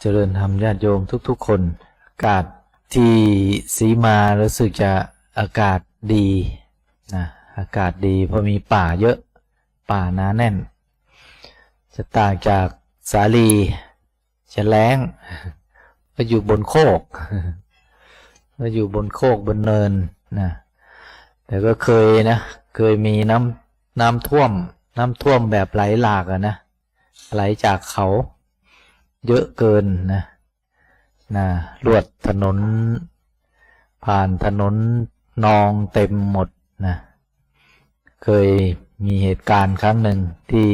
เจริญธรรมญาติโยมทุก ๆ คน อากาศที่สีมารู้สึกจะอากาศดีนะอากาศดีเพราะมีป่าเยอะป่าหนาแน่น จะต่างจากสาลีจะแล้งก็อยู่บนโคกก็อยู่บนโคกบนเนินนะแต่ก็เคยนะเคยมีน้ำน้ำท่วม น้ำท่วมแบบไหลหลากอะนะไหลจากเขา เยอะเกินนะนะลวดถนน ผ่านถนนนองเต็มหมดนะเคยมีเหตุการณ์ครั้งหนึ่งที่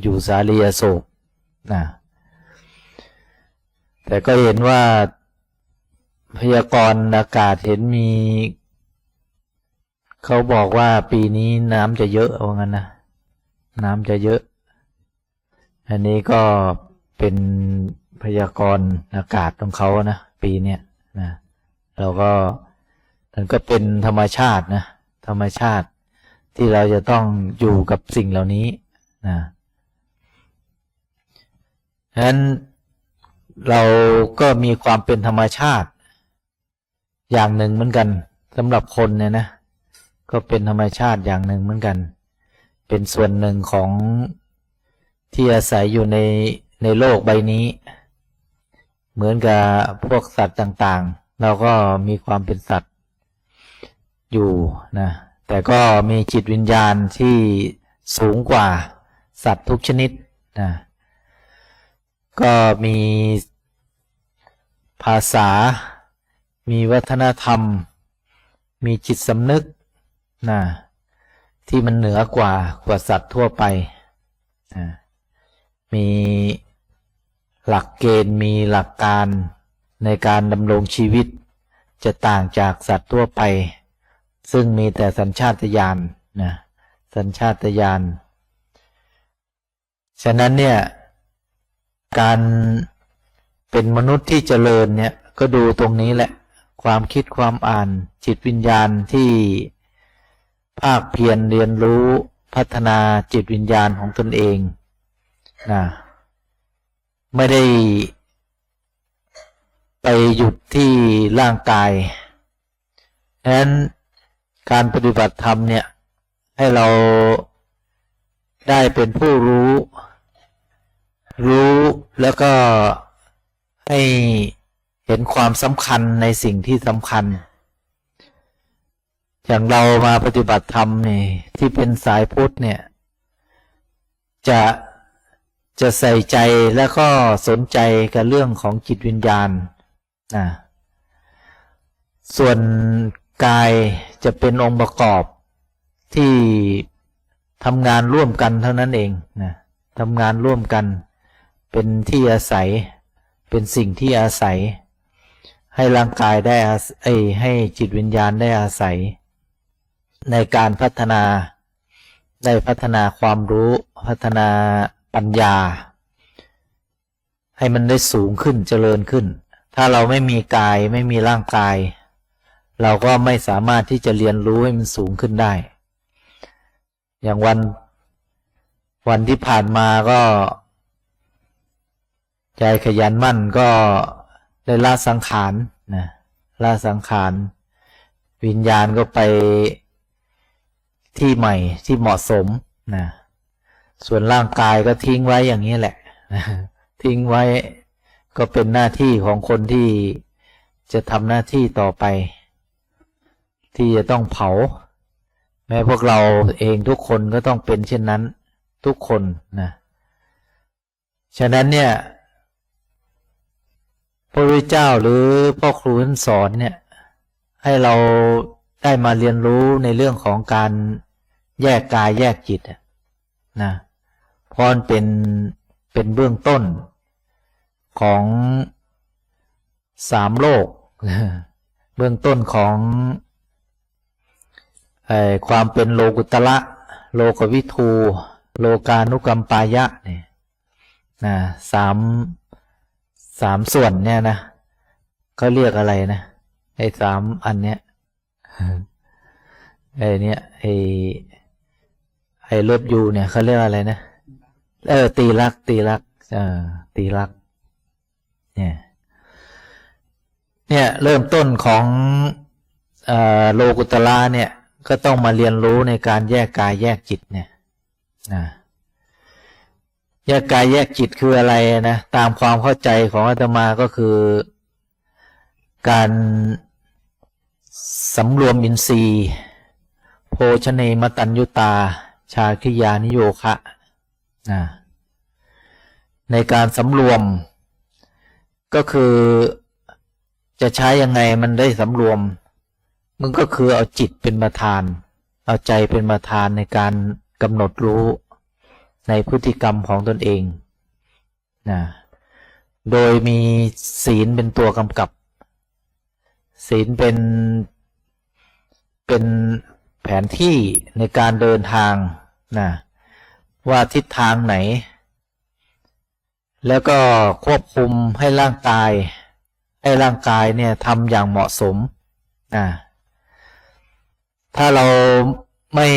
อยู่สาลีอโศกนะแต่ก็เห็นว่าพยากรณ์อากาศเห็นมี เขาบอกว่าปีนี้น้ำจะเยอะว่างั้นนะ น้ำจะเยอะ อันนี้ก็ เป็นพยากรณ์อากาศของเขานะปีเนี้ยนะเราก็มันก็เป็นธรรมชาตินะธรรมชาติที่เราจะต้องอยู่กับสิ่งเหล่านี้นะฉะนั้นเราก็มีความเป็นธรรมชาติ อย่างหนึ่งเหมือนกันสำหรับคนเนี่ยนะก็เป็นธรรมชาติอย่างหนึ่งเหมือนกัน เป็นส่วนหนึ่งของที่อาศัยอยู่ใน ในโลกใบนี้ เหมือนกับพวกสัตว์ต่างๆ เราก็มีความเป็นสัตว์อยู่นะ แต่ก็มีจิตวิญญาณที่สูงกว่าสัตว์ทุกชนิดนะก็มีภาษา มีวัฒนธรรม มีจิตสำนึกนะที่มันเหนือกว่ากว่าสัตว์ทั่วไปนะมี หลักเกณฑ์มีหลักการในการดำรงชีวิต จะต่างจากสัตว์ทั่วไป ซึ่งมีแต่สัญชาตญาณนะสัญชาตญาณฉะนั้นเนี่ยการเป็นมนุษย์ที่เจริญเนี่ยก็ดูตรงนี้แหละ ความคิดความอ่านจิตวิญญาณที่ภาคเพียรเรียนรู้พัฒนาจิตวิญญาณของตนเองนะ ไม่ได้ไปหยุดที่ร่างกายฉะนั้นการปฏิบัติธรรมเนี่ย ให้เราได้เป็นผู้รู้ รู้แล้วก็ให้เห็นความสำคัญในสิ่งที่สำคัญ อย่างเรามาปฏิบัติธรรมนี่ที่เป็นสายพุทธเนี่ย จะ จะใส่ใจแล้วก็สนใจกับเรื่องของจิตวิญญาณนะส่วนกายจะเป็นองค์ประกอบที่ทำงานร่วมกันเท่านั้นเองนะทำงานร่วมกัน เป็นที่อาศัย เป็นสิ่งที่อาศัย ให้ร่างกายได้อาศัยให้จิตวิญญาณได้อาศัย ในการพัฒนาได้พัฒนาความรู้พัฒนา ปัญญา ให้มันได้สูงขึ้นเจริญขึ้น ถ้าเราไม่มีกายไม่มีร่างกาย เราก็ไม่สามารถที่จะเรียนรู้ให้มันสูงขึ้นได้ อย่างวันวันที่ผ่านมาก็ ใจขยันมั่นก็ได้ละสังขารนะละสังขาร วิญญาณก็ไปที่ใหม่ที่เหมาะสมนะ ส่วนร่างกายก็ทิ้งไว้อย่างนี้แหละ ทิ้งไว้ก็เป็นหน้าที่ของคนที่จะทำหน้าที่ต่อไป ที่จะต้องเผา แม้พวกเราเองทุกคนก็ต้องเป็นเช่นนั้นทุกคนนะฉะนั้นเนี่ยพระพุทธเจ้าหรือพ่อครูท่านสอนเนี่ย ให้เราได้มาเรียนรู้ในเรื่องของการแยกกายแยกจิตนะ เพราะมันเป็นเป็นเบื้องต้นของสามโลก เบื้องต้นของอความเป็นโลกุตละโลกวิทู โลกานุกรรมปายะเนี่ยนะสามสามส่วนเนี่ยนะเขาเรียกอะไรนะไอ้สามอันเนี้ยไอ้เนี้ยไอ้ไอ้รถยูเนี่ยเขาเรียกอะไรนะ เออ ตีลัก ตีลักเออตีลัก เนี่ย เนี่ย เริ่มต้นของออโลกุตละเนี่ย ก็ต้องมาเรียนรู้ในการแยกกายแยกจิตเนี่ยนะแยกกายแยกจิตคืออะไรนะ ตามความเข้าใจของอาตมาก็คือ การสำรวมอินทรีย์ โภชเนมตัญยุตา ชาคิยานิโยคะ นะในการสำรวม ก็คือจะใช้ยังไงมันได้สำรวม มันก็คือเอาจิตเป็นประธาน เอาใจเป็นประธานในการกำหนดรู้ในพฤติกรรมของตนเองนะโดยมีศีลเป็นตัวกำกับ ศีลเป็นเป็นแผนที่ในการเดินทางนะ ว่าทิศทางไหน แล้วก็ควบคุมให้ร่างกาย ให้ร่างกายเนี่ยทำอย่างเหมาะสมนะถ้าเราไม่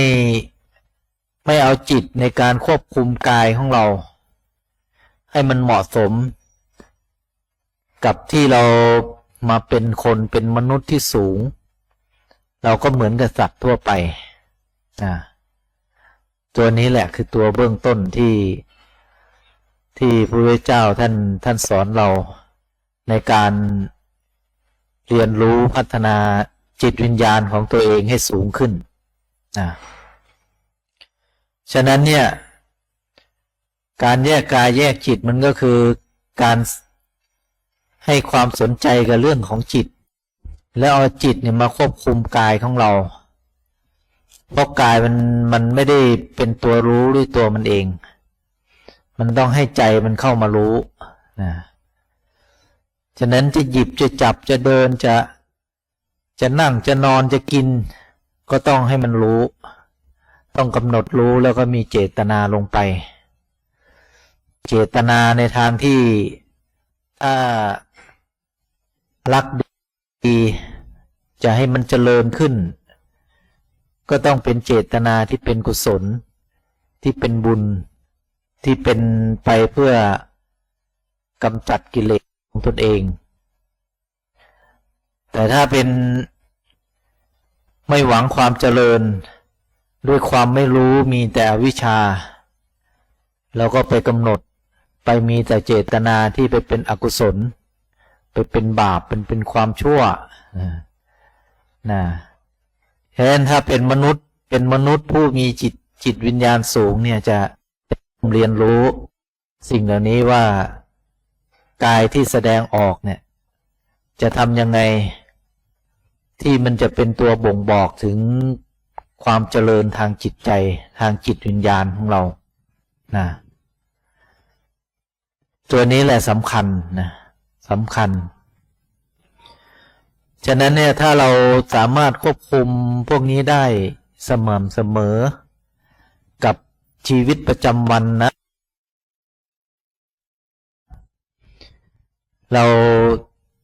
ไม่เอาจิตในการควบคุมกายของเรา ให้มันเหมาะสม กับที่เรามาเป็นคนเป็นมนุษย์ที่สูง เราก็เหมือนกับสัตว์ทั่วไปนะ ตัวนี้แหละคือตัวเบื้องต้นที่ที่พระพุทธเจ้าท่านท่านสอนเราในการเรียนรู้พัฒนาจิตวิญญาณของตัวเองให้สูงขึ้นนะฉะนั้นเนี่ย การแยกกายแยกจิตมันก็คือการให้ความสนใจกับเรื่องของจิต แล้วเอาจิตเนี่ยมาควบคุมกายของเรา เพราะกายมันมันไม่ได้เป็นตัวรู้ด้วยตัวมันเอง มันต้องให้ใจมันเข้ามารู้นะฉะนั้นจะหยิบจะจับจะเดินจะจะนั่งจะนอนจะกิน ก็ต้องให้มันรู้ ต้องกำหนดรู้แล้วก็มีเจตนาลงไป เจตนาในทางที่ถ้ารักดี จะให้มันเจริญขึ้น ก็ต้องเป็นเจตนาที่เป็นกุศล ที่เป็นบุญ ที่เป็นไปเพื่อกำจัดกิเลสของตนเอง แต่ถ้าเป็นไม่หวังความเจริญ ด้วยความไม่รู้มีแต่วิชา เราก็ไปกำหนดไปมีแต่เจตนาที่ไปเป็นอกุศล ไปเป็นบาปเป็นเป็นความชั่วนะนะ ฉะนั้นถ้าเป็นมนุษย์เป็นมนุษย์ผู้มีจิตจิตวิญญาณสูงเนี่ยจะเรียนรู้สิ่งเหล่านี้ว่ากายที่แสดงออกเนี่ย จะทำยังไงที่มันจะเป็นตัวบ่งบอกถึงความเจริญทางจิตใจทางจิตวิญญาณของเรานะตัวนี้แหละสำคัญนะสำคัญ ฉะนั้นเนี่ยถ้าเราสามารถควบคุมพวกนี้ได้สม่ำเสมอ กับชีวิตประจำวันนะ เรา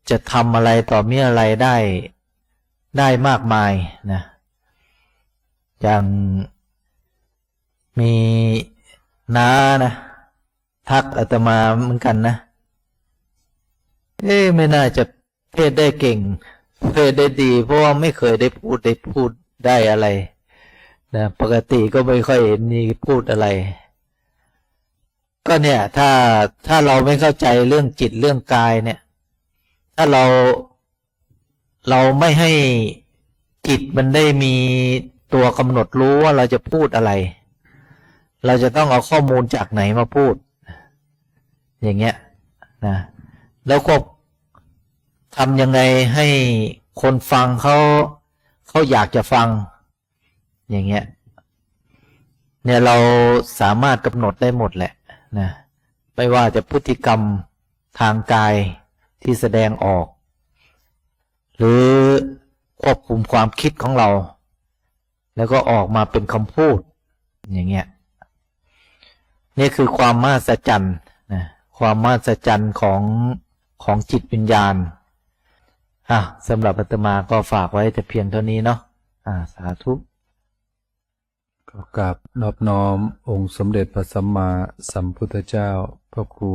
จะทำอะไรต่อมีอะไรได้ได้มากมายนะอย่างมีน้านะทักอาตมาเหมือนกันนะ เอ๊ไม่น่าจะเทศได้เก่ง เทศได้ดี เพราะว่าไม่เคยได้พูดได้พูดได้อะไรนะปกติก็ไม่ค่อยเห็นมีพูดอะไร ก็เนี่ย ถ้าถ้าเราไม่เข้าใจเรื่องจิตเรื่องกายเนี่ย ถ้าเราเราไม่ให้จิตมันได้มีตัวกำหนดรู้ว่าเราจะพูดอะไร เราจะต้องเอาข้อมูลจากไหนมาพูด อย่างเงี้ยนะแล้วก็ ทำยังไงให้คนฟังเขาเขาอยากจะฟัง อย่างเงี้ย เนี่ยเราสามารถกำหนดได้หมดแหละนะไม่ว่าจะพฤติกรรมทางกายที่แสดงออก หรือควบคุมความคิดของเรา แล้วก็ออกมาเป็นคำพูด อย่างเงี้ยนี่คือความมหัศจรรย์นะความมหัศจรรย์ของของจิตวิญญาณ อะสำหรับอาตมาก็ฝากไว้แต่เพียงเท่านี้เนาะอ่าสาธุขอกราบนอบน้อมองค์สมเด็จพระสัมมาสัมพุทธเจ้า พระครู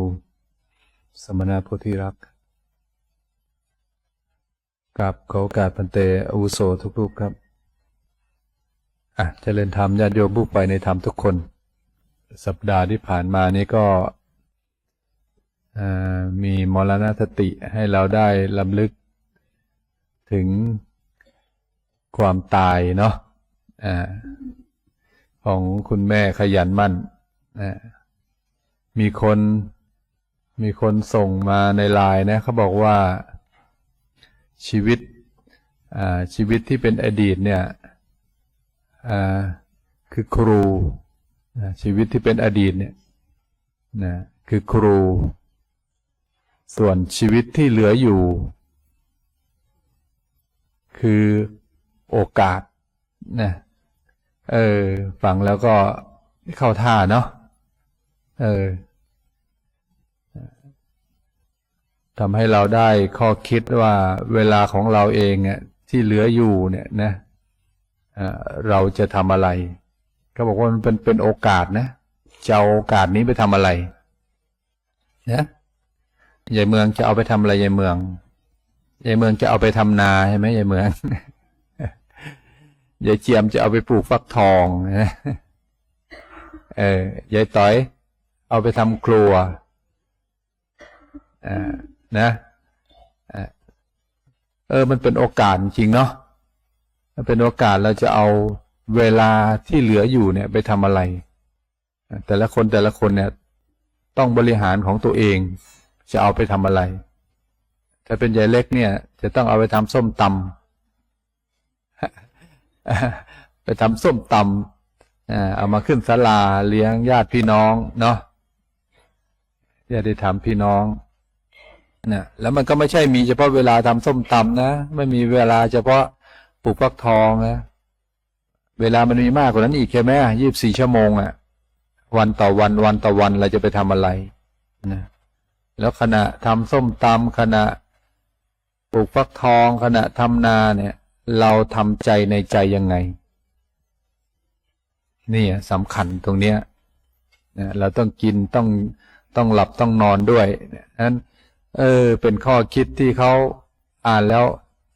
สมณะโพธิรักษ์กับขอโอกาสพันเตอาวุโสทุกรูปครับ อะเจริญธรรมญาติโยมผู้ไปในธรรมทุกคน สัปดาห์ที่ผ่านมานี้ก็มีมรณะสติให้เราได้ลำลึก ถึงความตายเนาะอ่าของคุณแม่ขยันมั่นอ่ามีคนมีคนส่งมาในไลน์นะเขาบอกว่าชีวิตอ่าชีวิตที่เป็นอดีตเนี่ยอ่าคือครูชีวิตที่เป็นอดีตเนี่ยนะคือครู ส่วนชีวิตที่เหลืออยู่ คือโอกาสนะเออฟังแล้วก็เข้าท่าเนาะเออทำให้เราได้ข้อคิดว่าเวลาของเราเองเนี่ยที่เหลืออยู่เนี่ยนะเเราจะทำอะไรก็บอกว่ามันเป็นเป็นโอกาสนะจะเอาโอกาสนี้ไปทำอะไรนะยายเมืองจะเอาไปทำอะไรยายเมือง ยายเมืองจะเอาไปทำนาใช่ไหมยายเมืองยายเจียมจะเอาไปปลูกฟักทองเออยายต้อย เอาไปทำครัวอ่านะอ่าเออ มันเป็นโอกาสจริงเนาะถ้าเป็นโอกาสเราจะเอาเวลาที่เหลืออยู่เนี่ย ไปทำอะไร แต่ละคนแต่ละคนเนี่ย ต้องบริหารของตัวเอง จะเอาไปทำอะไร ถ้าเป็นยายเล็กเนี่ย จะต้องเอาไปทำส้มตำไปทำส้มตำอ่าเอามาขึ้นศาลาเลี้ยงญาติพี่น้องเนาะญาติธรรมพี่น้องนะแล้วมันก็ไม่ใช่มีเฉพาะเวลาทำส้มตำนะ ไม่มีเวลาเฉพาะปลูกฟักทองนะเวลามันมีมากกว่านั้นอีกใช่ไหมยี่บสี่ชั่วโมงอะ่ะ วันต่อวันวันต่อวันเราจะไปทำอะไรนะแล้วขณะทำส้มตำขณะ ปลูกฟักทองขณะทำนาเนี่ย เราทำใจในใจยังไง นี่สำคัญตรงเนี้ยเราต้องกินต้องต้องหลับต้องนอนด้วยนั้นเออ เป็นข้อคิดที่เขาอ่านแล้ว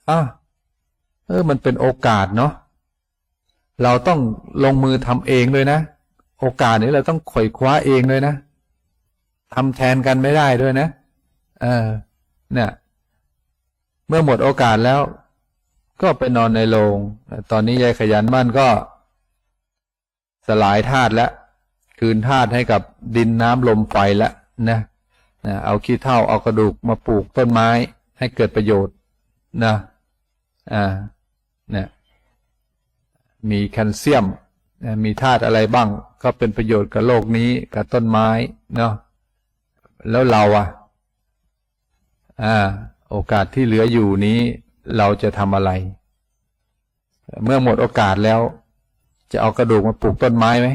อะเออ มันเป็นโอกาสเนาะเราต้องลงมือทำเองเลยนะ โอกาสนี้เราต้องขวยคว้าเองเลยนะทำแทนกันไม่ได้ด้วยนะ เออ เนี่ย เมื่อหมดโอกาสแล้ว ก็ไปนอนในโรงตอนนี้ยายขยันมั่นก็ สลายธาตุแล้วคืนธาตุให้กับดินน้ำลมไฟแล้วนะนะเอาขี้เถ้าเอากระดูกมาปลูกต้นไม้ให้เกิดประโยชน์นะอ่านี่ยมีแคลเซียมนะมีธาตุอะไรบ้าง ก็เป็นประโยชน์กับโลกนี้กับต้นไม้เนาะแล้วเราอะอ่า โอกาสที่เหลืออยู่นี้เราจะทำอะไร เมื่อหมดโอกาสแล้ว จะเอากระดูกมาปลูกต้นไม้ไหม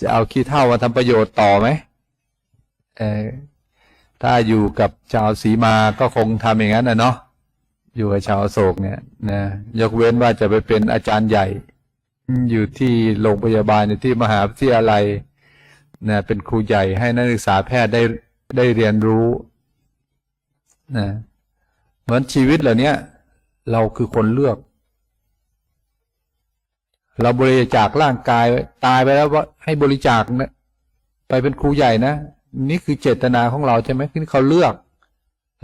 จะเอาขี้เถ้ามาทำประโยชน์ต่อไหมเออถ้าอยู่กับชาวสีมาก็คงทำอย่างนั้นนะเนาะอยู่กับชาวโศกเนี่ยนะยกเว้นว่าจะไปเป็นอาจารย์ใหญ่ อยู่ที่โรงพยาบาลอยู่ที่มหาวิทยาลัยนะเป็นครูใหญ่ให้นักศึกษาแพทย์ได้ได้เรียนรู้ นะเหมือนชีวิตเหล่านี้เราคือคนเลือก เราบริจาคร่างกายตายไปแล้วว่าให้บริจาคนะไปเป็นครูใหญ่นะนี่คือเจตนาของเราใช่ไหมที่เขาเลือก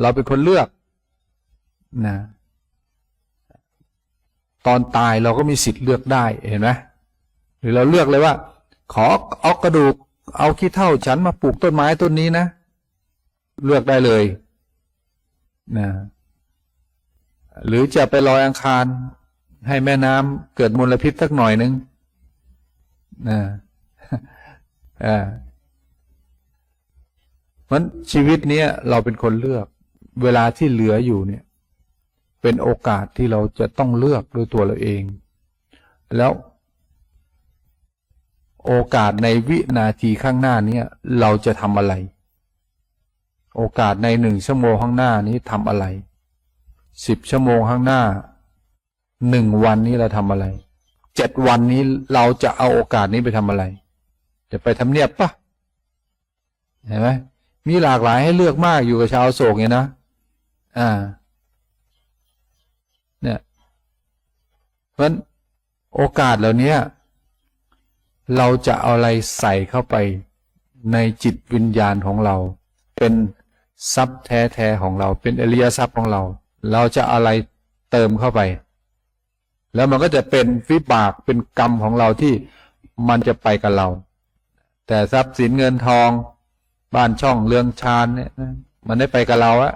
เราเป็นคนเลือกนะตอนตายเราก็มีสิทธิ์เลือกได้เห็นไหมหรือเราเลือกเลยว่า ขอเอากระดูก เอาขี้เท่าฉันมาปลูกต้นไม้ต้นนี้นะ เลือกได้เลย นะหรือจะไปลอยอังคาร ให้แม่น้ำเกิดมลพิษสักหน่อยหนึ่งนะอ่ามันชีวิตเนี้ยเราเป็นคนเลือก เวลาที่เหลืออยู่เนี่ย เป็นโอกาสที่เราจะต้องเลือกด้วยตัวเราเอง แล้ว โอกาสในวินาทีข้างหน้านี้เราจะทำอะไร โอกาสในหนึ่งชั่วโมงข้างหน้านี้ทำอะไรสิบชั่วโมงข้างหน้าหนึ่งวันนี้เราทำอะไรเจ็ดวันนี้เราจะเอาโอกาสนี้ไปทำอะไร จะไปทำเนียบปะเห็นไหมมีหลากหลายให้เลือกมากอยู่กับชาวโศกเนี่ยนะอ่าเนี่ยเพราะโอกาสเหล่านี้เราจะเอาอะไรใส่เข้าไปในจิตวิญญาณของเรา เป็น ทรัพย์แท้ๆของเรา เป็นอริยทรัพย์ของเรา เราจะอะไรเติมเข้าไป แล้วมันก็จะเป็นวิบากเป็นกรรมของเราที่มันจะไปกับเรา แต่ทรัพย์สินเงินทอง บ้านช่องเรืองชานเนี่ยมันได้ไปกับเราอะ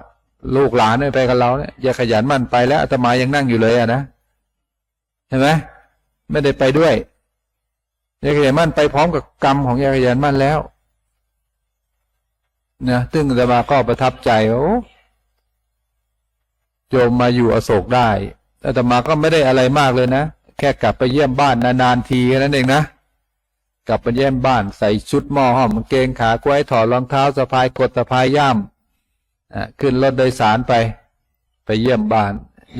ลูกหลานได้ไปกับเราเนี่ยอย่าขยันมันไปแล้วอาตมายังนั่งอยู่เลยอะนะเห็นไหมไม่ได้ไปด้วยยาขยันมันไปพร้อมกับกรรมของยาขยันมันแล้ว นะซึ่งอาตมาก็ประทับใจโอ้โยมมาอยู่อโศกได้อาตมาก็ไม่ได้อะไรมากเลยนะ แค่กลับไปเยี่ยมบ้านนานๆทีแค่นั้นเองนะ กลับไปเยี่ยมบ้านใส่ชุดหม้อห้อมกางเกงขากล้วยถอดรองเท้าสะพายกดสะพายย่ามอะขึ้นรถโดยสารไป ไปเยี่ยมบ้าน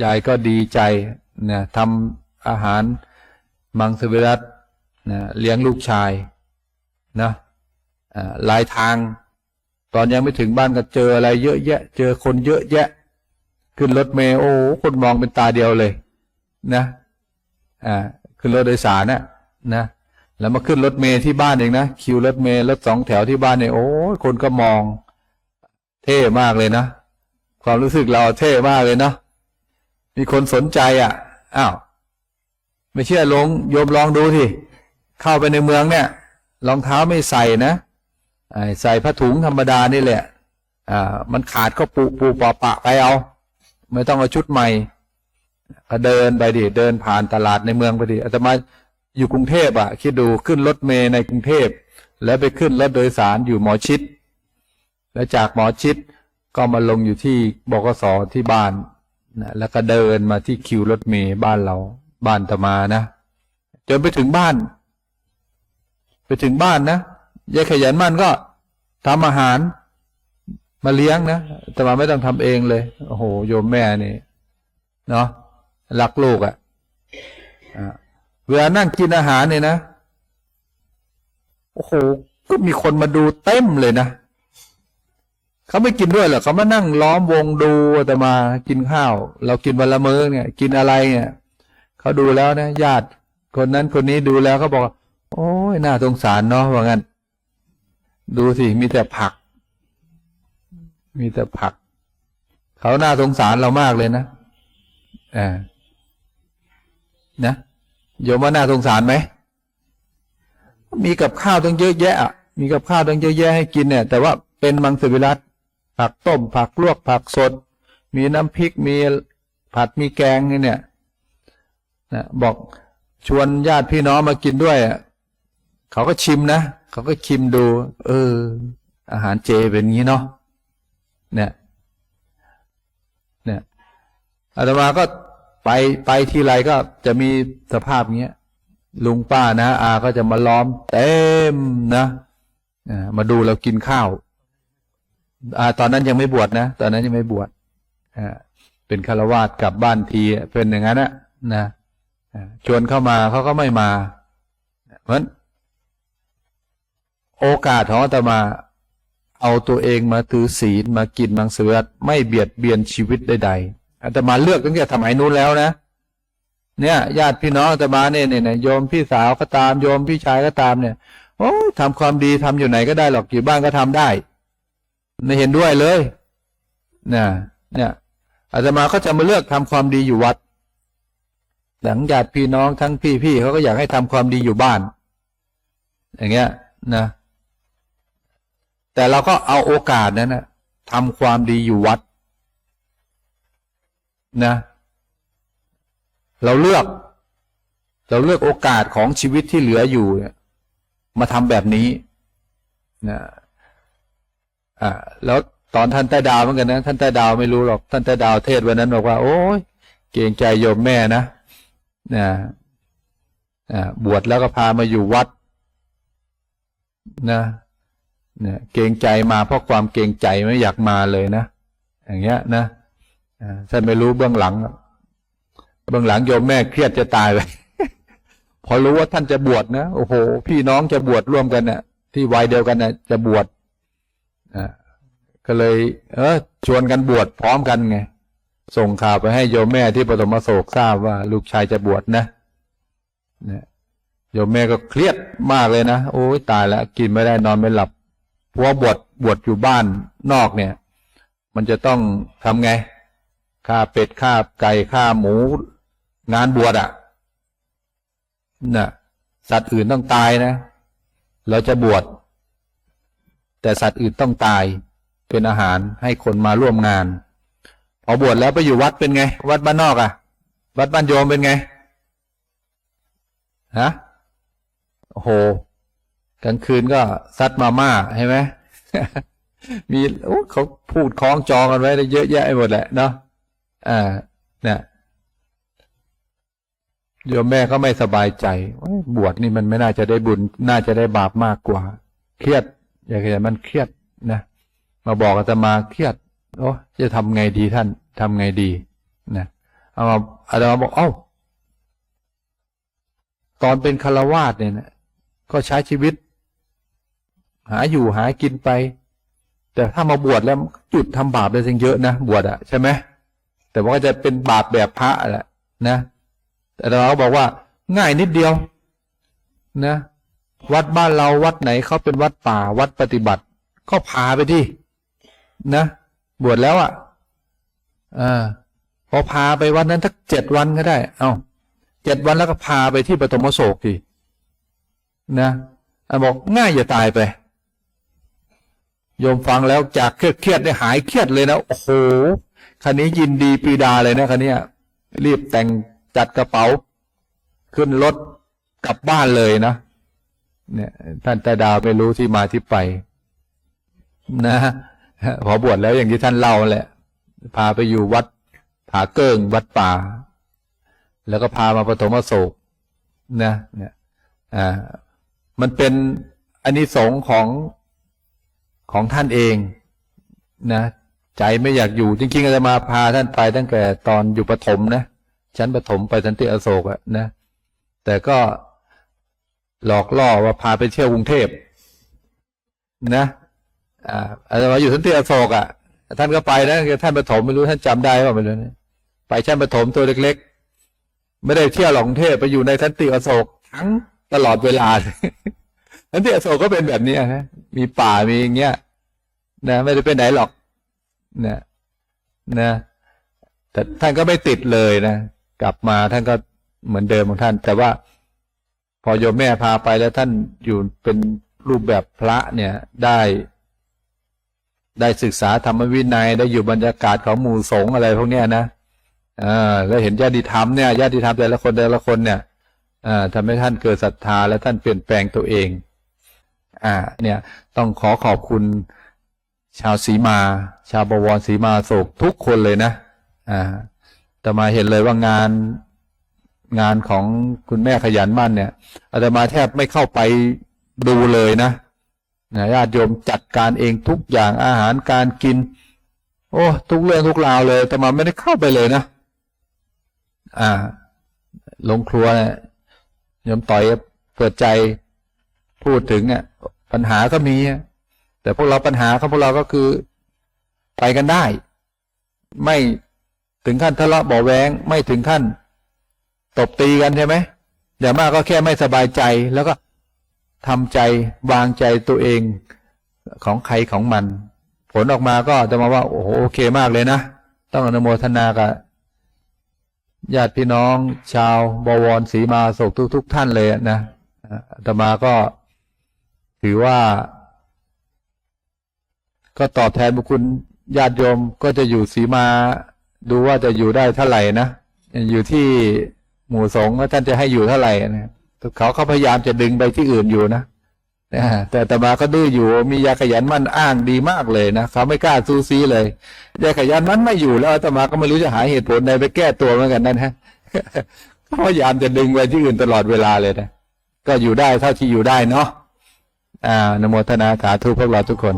ยายก็ดีใจนะทำอาหารมังสวิรัตนะเลี้ยงลูกชายนะอ่าหลายทาง ตอนยังไม่ถึงบ้านก็เจออะไรเยอะแยะ เจอคนเยอะแยะ ขึ้นรถเมล์โอ้คนมองเป็นตาเดียวเลย นะอ่าขึ้นรถโดยสารน่ะนะแล้วมาขึ้นรถเมล์ที่บ้านเองนะคิวรถเมล์รถสองแถวที่บ้านเนี่ยโอ้คนก็มอง เท่มากเลยนะความรู้สึกเราเท่มากเลยเนาะมีคนสนใจอะอ้าวไม่เชื่อลงโยมลองดูทีเข้าไปในเมืองเนี่ยรองเท้าไม่ใส่นะ ใส่ผ้าถุงธรรมดานี่แหละอ่ามันขาดก็ปูปูปะปะไปเอา ไม่ต้องเอาชุดใหม่ก็เดินไปดิเดินผ่านตลาดในเมืองไปดิอาตมาอยู่กรุงเทพอะคิดดูขึ้นรถเมล์ในกรุงเทพ แล้วไปขึ้นรถโดยสารอยู่หมอชิด แล้วจากหมอชิดก็มาลงอยู่ที่บกสที่บ้านนะแล้วก็เดินมาที่คิวรถเมล์บ้านเราบ้านตมานะจนไปถึงบ้าน ไปถึงบ้านนะ ยายขยันมั่นก็ทำอาหารมาเลี้ยงนะแต่มาไม่ต้องทำเองเลย โอ้โห โยมแม่นี่ เนาะรักลูกอะ่ะเวลานั่งกินอาหารเนี่ยนะ โอ้โห ก็มีคนมาดูเต็มเลยนะเขาไม่กินด้วยหรอกเขามานั่งล้อมวงดูแต่มากินข้าว เรากินวันละมื้อเนี่ย กินอะไรเนี่ยเขาดูแล้วนะ ญาติคนนั้นคนนี้ดูแล้วเขาบอก โอ้ยน่าสงสารเนาะว่างั้น ดูสิ มีแต่ผัก มีแต่ผัก เขาน่าสงสารเรามากเลยนะอ่านะโยมว่าน่าสงสารไหม มีกับข้าวตั้งเยอะแยะมีกับข้าวตั้งเยอะแยะให้กินเนี่ย แต่ว่าเป็นมังสวิรัตผักต้ม ผักลวก ผักสด มีน้ำพริก มีผัด มีแกงเนี่ยนะบอกชวนญาติพี่น้องมากินด้วยอะ เขาก็ชิมนะเขาก็ชิมดู เออ อาหารเจเป็นงี้เนาะเนี่ยเนี่ยอาตมาก็ไปไปทีไรก็จะมีสภาพเงี้ยลุงป้านะอาก็จะมาล้อมเต็มนะมาดูเรากินข้าวอาตอนนั้นยังไม่บวชนะตอนนั้นยังไม่บวชเป็นคารวาสกลับบ้านทีเป็นอย่างนั้นนะนะชวนเข้ามาเขาก็ไม่มา เพราะฉะนั้น โอกาสของอาตมาเอาตัวเองมาถือศีลมากินมังสวิรัตไม่เบียดเบียนชีวิตใดๆอาตมาเลือกตั้งแต่สมัยนู้นแล้วนะ เนี่ย ญาติพี่น้องอาตมาเนี่ยเนี่ยโยมพี่สาวก็ตามโยมพี่ชายก็ตามเนี่ยโอ้ยทำความดีทำอยู่ไหนก็ได้หรอกอยู่บ้านก็ทำได้ไม่เห็นด้วยเลยเนี่ยเนี่ยอาตมาก็จะมาเลือกทำความดีอยู่วัด หลังญาติพี่น้องทั้งพี่พี่เขาก็อยากให้ทำความดีอยู่บ้าน อย่างเงี้ยนะ แต่เราก็เอาโอกาสนั้นนะทำความดีอยู่วัดนะ เราเลือก เราเลือกโอกาสของชีวิตที่เหลืออยู่มาทำแบบนี้นะอ่าแล้วตอนท่านใต้ดาวเหมือนกันนะท่านใต้ดาวไม่รู้หรอกท่านใต้ดาวเทศวันนั้นบอกว่า โอ้ยเกรงใจโยมแม่นะนะอ่าบวชแล้วก็พามาอยู่วัดนะ นี่ยเกรงใจมาเพราะความเกรงใจไม่อยากมาเลยนะ อย่างเงี้ยนะท่านไม่รู้เบื้องหลัง เบื้องหลังโยมแม่เครียดจะตายไปพอรู้ว่าท่านจะบวชนะโอ้โห พี่น้องจะบวชร่วมกันเนะ่ะ ที่วัยเดียวกันนะ่ะ จะบวชก็เลย เออชวนกันบวชพร้อมกันไงส่งข่าวไปให้โยมแม่ที่ปฐมโศกทราบว่า ลูกชายจะบวชนะเนี่ยโยมแม่ก็เครียดมากเลยนะ โอ้ยตายแล้วกินไม่ได้นอนไม่หลับ เพราะว่าบวชบวชอยู่บ้านนอกเนี่ย มันจะต้องทำไงฆ่าเป็ดฆ่าไก่ฆ่าหมู งานบวชอะ่ะน่ะสัตว์อื่นต้องตายนะ เราจะบวชแต่สัตว์อื่นต้องตายเป็นอาหารให้คนมาร่วมงานพอบวชแล้วไปอยู่วัดเป็นไง วัดบ้านนอกอะ่ะ วัดบ้านโยมเป็นไงฮะโอ้โห กลางคืนก็ซัดมาม่าใช่ไหมมีโอ้เขาพูดคล้องจองกันไว้ได้เยอะแยะไปหมดแหละเนาะอ่าเนี่ยโยมแม่ก็ไม่สบายใจบวชนี่มันไม่น่าจะได้บุญ น่าจะได้บาปมากกว่า เครียด อยากจะมันเครียดนะมาบอกอาตมาเครียดโอ้จะทำไงดีท่านทำไงดีนะเอามาอาตมาบอกเอ้าตอนเป็นคารวาสเนี่ยนะก็ใช้ชีวิต หาอยู่หากินไป แต่ถ้ามาบวชแล้วจุดทำบาปได้สิ่งเยอะนะบวชอะใช่ไหมแต่ว่าก็จะเป็นบาปแบบพระแหละนะ แต่เราบอกว่าง่ายนิดเดียว นะ วัดบ้านเราวัดไหนเขาเป็นวัดป่าวัดปฏิบัติ ก็พาไปที่นะบวชแล้วอะ่ะอ่าพอพาไปวันนั้นทักเจ็ดวันก็ได้ เอา้าเจ็ดวันแล้วก็พาไปที่ปฐมโศกทีนะอะบอกง่ายอย่าตายไป โยมฟังแล้วจากเครียดเครียดได้หายเครียดเลยนะ โอ้โหคันนี้ยินดีปีดาเลยนะคันนี้รีบแต่งจัดกระเป๋า ขึ้นรถกลับบ้านเลยนะ เนี่ย ท่านตาดาวไม่รู้ที่มาที่ไป นะพอบวชแล้วอย่างที่ท่านเล่าแหละ พาไปอยู่วัดผาเกิ้งวัดป่า แล้วก็พามาปฐมโศกนะเนี่ยอ่ามันเป็นอานิสงส์ของ ของท่านเองนะใจไม่อยากอยู่ จริงๆอาจะมาพาท่านไปตั้งแต่ตอนอยู่ปฐมนะชั้นปฐมไปสันติอโศกอะนะ แต่ก็หลอกล่อว่าพาไปเที่ยวกรุงเทพนะอ่าอาจจะมาอยู่สันติอโศกอะท่านก็ไปนะท่านปฐมไม่รู้ท่านจำได้ป่าไม่รู้นะไปชั้นปฐมตัวเล็ก ๆ ไม่ได้เที่ยวหลงเทพไปอยู่ในสันติอโศกทั้งตลอดเวลา สันติอโศกก็เป็นแบบนี้นะ มีป่ามีอย่างเงี้ยนะไม่ได้ไปไหนหรอกนะนะ แต่ท่านก็ไม่ติดเลยนะกลับมาท่านก็เหมือนเดิมของท่าน แต่ว่า พอโยมแม่พาไปแล้วท่านอยู่เป็นรูปแบบพระเนี่ยได้ ได้ศึกษาธรรมวินัยได้อยู่บรรยากาศของหมู่สงฆ์อะไรพวกเนี้ยนะอ่าแล้วเห็นญาติธรรมเนี่ยญาติธรรมแต่ละคนแต่ละคนเนี่ยอ่าทำให้ท่านเกิดศรัทธาและท่านเปลี่ยนแปลงตัวเอง อ่าเนี่ยต้องขอขอบคุณชาวสีมา ชาวบวรสีมาโศกทุกคนเลยนะอ่าแต่มาเห็นเลยว่างานงานของคุณแม่ขยันมั่นเนี่ยอาตมาแทบไม่เข้าไปดูเลยนะนะญาติโยมจัดการเองทุกอย่างอาหารการกิน โอ้ทุกเรื่องทุกราวเลยแต่มาไม่ได้เข้าไปเลยนะอ่าลงครัวเนี่ยโยมต่อยเปิดใจพูดถึงเนี่ย ปัญหาก็มี แต่พวกเราปัญหาของพวกเราก็คือไปกันได้ ไม่ถึงขั้นทะเลาะเบาแวงไม่ถึงขั้น ตบตีกันใช่ไหมอย่างมากก็แค่ไม่สบายใจแล้วก็ทำใจวางใจตัวเองของใครของมัน ผลออกมาก็จะมาว่า โอ้โหโอเคมากเลยนะ ต้องอนุโมทนากับญาติพี่น้อง ชาวบวรศรีมาศกทุก ๆ ท่านเลยนะอาตมาก็ ถือว่า ก็ตอบแทนบุญคุณญาติโยมก็จะอยู่สีมาดูว่าจะอยู่ได้เท่าไหร่นะอยู่ที่หมู่สงฆ์ว่าท่านจะให้อยู่เท่าไหร่นะเขาเขาพยายามจะดึงไปที่อื่นอยู่นะแต่อาตมาก็ดื้ออยู่ มียาขยันมั่นอ้างดีมากเลยนะเขาไม่กล้าซูซีเลยยาขยันมั่นไม่อยู่แล้วอาตมาก็ไม่รู้จะหาเหตุผลใดไปแก้ตัวเหมือนกันนั่นฮะเขาพยายามจะดึงไปที่อื่นตลอดเวลาเลยนะก็อยู่ได้เท่าที่อยู่ได้เนาะ อ่านโมทนาสาธุพวกเราทุกคน